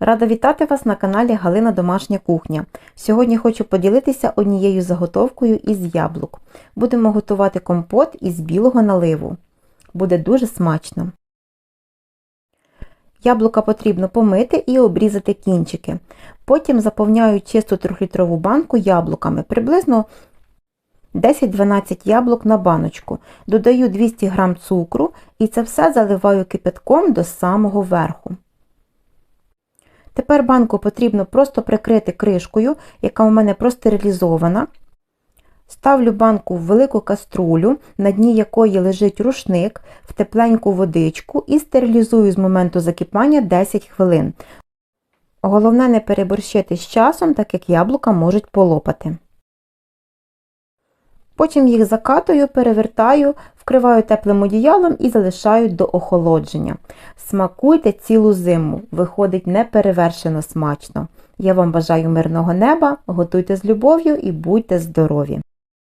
Рада вітати вас на каналі Галина Домашня кухня. Сьогодні хочу поділитися однією заготовкою із яблук. Будемо готувати компот із білого наливу. Буде дуже смачно. Яблука потрібно помити і обрізати кінчики. Потім заповняю чисту 3-літрову банку яблуками, приблизно 10-12 яблук на баночку. Додаю 200 г цукру і це все заливаю кипятком до самого верху. Тепер банку потрібно просто прикрити кришкою, яка у мене простерилізована. Ставлю банку в велику каструлю, на дні якої лежить рушник, в тепленьку водичку і стерилізую з моменту закипання 10 хвилин. Головне не переборщити з часом, так як яблука можуть полопати. Потім їх закатую, перевертаю, вкриваю теплим одіялом і залишаю до охолодження. Смакуйте цілу зиму, виходить неперевершено смачно. Я вам бажаю мирного неба, готуйте з любов'ю і будьте здорові!